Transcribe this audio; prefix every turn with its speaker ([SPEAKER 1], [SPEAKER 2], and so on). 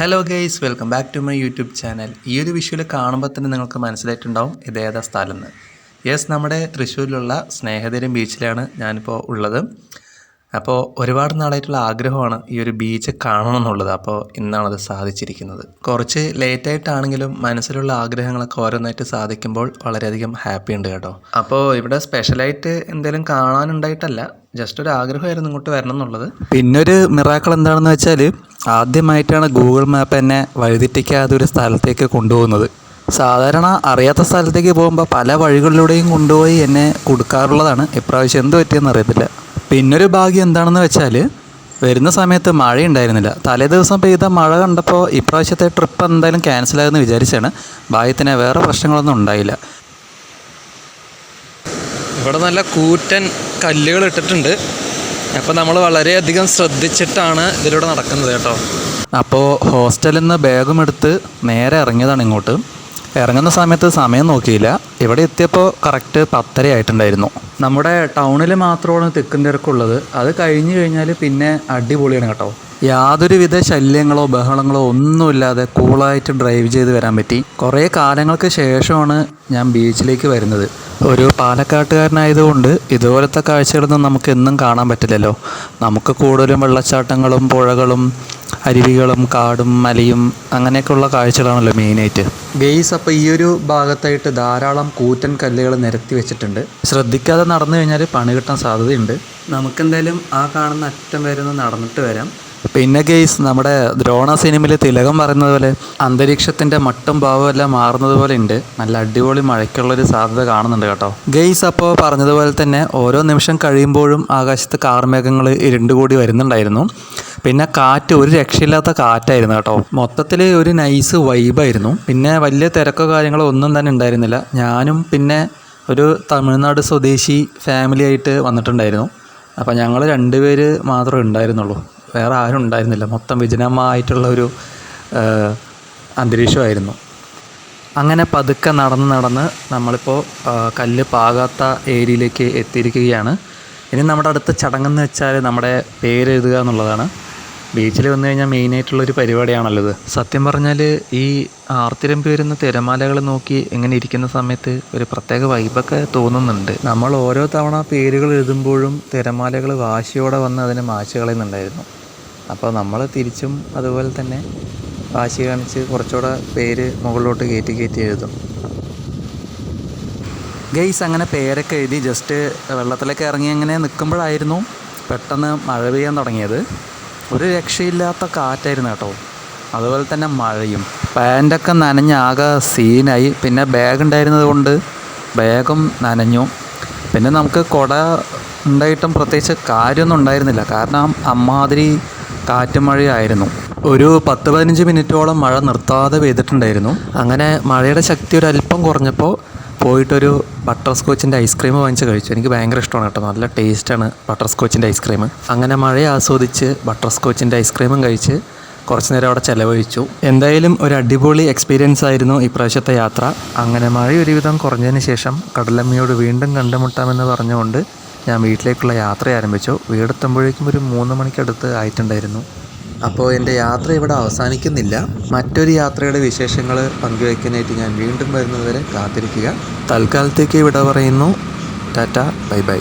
[SPEAKER 1] Hello guys welcome back to my YouTube channel ഈ ഒരു visual കാണുമ്പോൾ തന്നെ നിങ്ങൾക്ക് മനസ്സിലായിട്ടുണ്ടാവും ഇത് ഏതാ സ്ഥലം എന്ന്. യെസ് നമ്മുടെ തൃശ്ശൂരിലുള്ള സ്നേഹതീരം ബീച്ചിലാണ് ഞാനിപ്പോൾ ഉള്ളത്. അപ്പോൾ ഒരുപാട് നാളായിട്ടുള്ള ആഗ്രഹമാണ് ഈ ഒരു ബീച്ച് കാണണം എന്നുള്ളത് അപ്പോൾ ഇന്നാണത് സാധിച്ചിരിക്കുന്നത്. കുറച്ച് ലേറ്റായിട്ടാണെങ്കിലും മനസ്സിലുള്ള ആഗ്രഹങ്ങളൊക്കെ ഓരോന്നായിട്ട് സാധിക്കുമ്പോൾ വളരെയധികം ഹാപ്പി ഉണ്ട് കേട്ടോ. അപ്പോൾ ഇവിടെ സ്പെഷ്യലായിട്ട് എന്തെങ്കിലും കാണാനുണ്ടായിട്ടല്ല. ജസ്റ്റ് ഒരു ആഗ്രഹമായിരുന്നു ഇങ്ങോട്ട് വരണം എന്നുള്ളത് പിന്നൊരു മിറാക്കൾ എന്താണെന്ന് വെച്ചാൽ ആദ്യമായിട്ടാണ് ഗൂഗിൾ മാപ്പ് എന്നെ വഴിതെറ്റിക്കാതെ ഒരു സ്ഥലത്തേക്ക് കൊണ്ടുപോകുന്നത്. സാധാരണ അറിയാത്ത സ്ഥലത്തേക്ക് പോകുമ്പോൾ പല വഴികളിലൂടെയും കൊണ്ടുപോയി എന്നെ കൊടുക്കാറുള്ളതാണ്. ഇപ്രാവശ്യം എന്ത് പറ്റിയെന്ന് അറിയത്തില്ല. പിന്നൊരു ഭാഗ്യം എന്താണെന്ന് വെച്ചാൽ വരുന്ന സമയത്ത് മഴ ഉണ്ടായിരുന്നില്ല തലേ ദിവസം പെയ്ത മഴ കണ്ടപ്പോൾ ഇപ്രാവശ്യത്തെ ട്രിപ്പ് എന്തായാലും ക്യാൻസലാകുമെന്ന് വിചാരിച്ചാണ് ഭാഗ്യത്തിന് വേറെ പ്രശ്നങ്ങളൊന്നും ഉണ്ടായില്ല. ഇവിടെ നല്ല കൂറ്റൻ കല്ലുകൾ ഇട്ടിട്ടുണ്ട്. അപ്പോൾ നമ്മൾ വളരെയധികം ശ്രദ്ധിച്ചിട്ടാണ് ഇതിലൂടെ നടക്കുന്നത് കേട്ടോ. അപ്പോൾ ഹോസ്റ്റലിൽ നിന്ന് ബാഗും എടുത്ത് നേരെ ഇറങ്ങിയതാണ് ഇങ്ങോട്ട്. ഇറങ്ങുന്ന സമയത്ത് സമയം നോക്കിയില്ല. ഇവിടെ എത്തിയപ്പോൾ കറക്റ്റ് പത്തര ആയിട്ടുണ്ടായിരുന്നു. നമ്മുടെ ടൗണിൽ മാത്രമാണ് തെക്കും തിരക്കുള്ളത് അത് കഴിഞ്ഞു കഴിഞ്ഞാൽ പിന്നെ അടിപൊളിയാണ് കേട്ടോ. യാതൊരുവിധ ശല്യങ്ങളോ ബഹളങ്ങളോ ഒന്നുമില്ലാതെ കൂളായിട്ട് ഡ്രൈവ് ചെയ്ത് വരാൻ പറ്റി. കുറേ കാലങ്ങൾക്ക് ശേഷമാണ് ഞാൻ ബീച്ചിലേക്ക് വരുന്നത്. ഒരു പാലക്കാട്ടുകാരനായതുകൊണ്ട് ഇതുപോലത്തെ കാഴ്ചകളൊന്നും നമുക്ക് എന്നും കാണാൻ പറ്റില്ലല്ലോ. നമുക്ക് കൂടുതലും വെള്ളച്ചാട്ടങ്ങളും പുഴകളും അരുവികളും കാടും മലയും അങ്ങനെയൊക്കെയുള്ള കാഴ്ചകളാണല്ലോ മെയിനായിട്ട്. ഗെയ്സ് അപ്പോൾ ഈ ഒരു ഭാഗത്തായിട്ട് ധാരാളം കൂറ്റൻ കല്ലുകൾ നിരത്തി വെച്ചിട്ടുണ്ട്. ശ്രദ്ധിക്കാതെ നടന്നു കഴിഞ്ഞാൽ പണി കിട്ടാൻ സാധ്യതയുണ്ട്. നമുക്കെന്തായാലും ആ കാണുന്ന അറ്റം വരെ ഒന്ന് നടന്നിട്ട് വരാം. പിന്നെ ഗെയ്സ് നമ്മുടെ ദ്രോണ സിനിമയിൽ തിലകം പറയുന്നത് പോലെ അന്തരീക്ഷത്തിന്റെ മട്ടും ഭാവവും എല്ലാം മാറുന്നത് പോലെ ഉണ്ട്. നല്ല അടിപൊളി മഴയ്ക്കുള്ളൊരു സാധ്യത കാണുന്നുണ്ട് കേട്ടോ. ഗെയ്സ് അപ്പോൾ പറഞ്ഞതുപോലെ തന്നെ ഓരോ നിമിഷം കഴിയുമ്പോഴും ആകാശത്ത് കാർമേഘങ്ങൾ ഇരുണ്ടുകൂടി വരുന്നുണ്ടായിരുന്നു. പിന്നെ കാറ്റ് ഒരു രക്ഷയില്ലാത്ത കാറ്റായിരുന്നു കേട്ടോ. മൊത്തത്തിൽ ഒരു നൈസ് വൈബായിരുന്നു പിന്നെ വലിയ തിരക്കോ കാര്യങ്ങളോ ഒന്നും തന്നെ ഉണ്ടായിരുന്നില്ല. ഞാനും പിന്നെ ഒരു തമിഴ്നാട് സ്വദേശി ഫാമിലി ആയിട്ട് വന്നിട്ടുണ്ടായിരുന്നു. അപ്പോൾ ഞങ്ങൾ രണ്ടുപേര് മാത്രമേ ഉണ്ടായിരുന്നുള്ളൂ. വേറെ ആരും ഉണ്ടായിരുന്നില്ല. മൊത്തം വിജനമായിട്ടുള്ള ഒരു അന്തരീക്ഷമായിരുന്നു. അങ്ങനെ പതുക്കെ നടന്ന് നടന്ന് നമ്മളിപ്പോൾ കല്ല് പാകാത്ത ഏരിയയിലേക്ക് എത്തിയിരിക്കുകയാണ്. ഇനി നമ്മുടെ അടുത്ത ചടങ്ങെന്ന് വെച്ചാൽ നമ്മുടെ പേരെഴുതുക എന്നുള്ളതാണ്. ബീച്ചിൽ വന്നു കഴിഞ്ഞാൽ മെയിനായിട്ടുള്ളൊരു പരിപാടിയാണല്ലോ ഇത് സത്യം പറഞ്ഞാൽ ഈ ആർത്തിരമ്പി വരുന്ന തിരമാലകൾ നോക്കി ഇങ്ങനെ ഇരിക്കുന്ന സമയത്ത് ഒരു പ്രത്യേക വൈബൊക്കെ തോന്നുന്നുണ്ട്. നമ്മൾ ഓരോ തവണ പേരുകൾ എഴുതുമ്പോഴും തിരമാലകൾ വാശിയോടെ വന്ന് അതിനെ മാച്ച് കളയുന്നുണ്ടായിരുന്നു. അപ്പോൾ നമ്മൾ തിരിച്ചും അതുപോലെ തന്നെ വാശി കാണിച്ച് കുറച്ചുകൂടെ പേര് മുകളിലോട്ട് കയറ്റി കയറ്റി എഴുതും. ഗെയ്സ് അങ്ങനെ പേരൊക്കെ എഴുതി ജസ്റ്റ് വെള്ളത്തിലേക്ക് ഇറങ്ങി അങ്ങനെ നിൽക്കുമ്പോഴായിരുന്നു പെട്ടെന്ന് മഴ പെയ്യാൻ തുടങ്ങിയത്. ഒരു രക്ഷയില്ലാത്ത കാറ്റായിരുന്നു കേട്ടോ. അതുപോലെ തന്നെ മഴയും. പാന്റൊക്കെ നനഞ്ഞ ആകെ സീനായി. പിന്നെ ബാഗ് ഉണ്ടായിരുന്നത് കൊണ്ട് ബാഗും നനഞ്ഞു. പിന്നെ നമുക്ക് കുട ഉണ്ടായിട്ടും പ്രത്യേകിച്ച് കാര്യമൊന്നും ഉണ്ടായിരുന്നില്ല. കാരണം അമ്മാതിരി കാറ്റും മഴയായിരുന്നു. ഒരു പത്ത് പതിനഞ്ച് മിനിറ്റോളം മഴ നിർത്താതെ പെയ്തിട്ടുണ്ടായിരുന്നു. അങ്ങനെ മഴയുടെ ശക്തി ഒരു അല്പം കുറഞ്ഞപ്പോൾ പോയിട്ടൊരു ബട്ടർ സ്കോച്ചിന്റെ ഐസ്ക്രീം വാങ്ങിച്ച് കഴിച്ചു. എനിക്ക് ഭയങ്കര ഇഷ്ടമാണ് കേട്ടോ. നല്ല ടേസ്റ്റാണ് ബട്ടർ സ്കോച്ചിന്റെ ഐസ്ക്രീം അങ്ങനെ മഴയെ ആസ്വദിച്ച് ബട്ടർ സ്കോച്ചിന്റെ ഐസ്ക്രീമും കഴിച്ച് കുറച്ച് നേരം അവിടെ ചിലവഴിച്ചു. എന്തായാലും ഒരു അടിപൊളി എക്സ്പീരിയൻസ് ആയിരുന്നു ഇപ്രാവശ്യത്തെ യാത്ര. അങ്ങനെ മഴ ഒരുവിധം കുറഞ്ഞതിന് ശേഷം കടലമ്മയോട് വീണ്ടും കണ്ടുമുട്ടാമെന്ന് പറഞ്ഞുകൊണ്ട് ഞാൻ വീട്ടിലേക്കുള്ള യാത്ര ആരംഭിച്ചു. വീടെത്തുമ്പോഴേക്കും ഒരു മൂന്ന് മണിക്കടുത്ത് ആയിട്ടുണ്ടായിരുന്നു. അപ്പോൾ എന്റെ യാത്ര ഇവിടെ അവസാനിക്കുന്നില്ല. മറ്റൊരു യാത്രയുടെ വിശേഷങ്ങൾ പങ്കുവയ്ക്കാനായിട്ട് ഞാൻ വീണ്ടും വരുന്നതുവരെ കാത്തിരിക്കുക. തൽക്കാലത്തേക്ക് ഇവിടെ പറയുന്നു. Tata bye bye.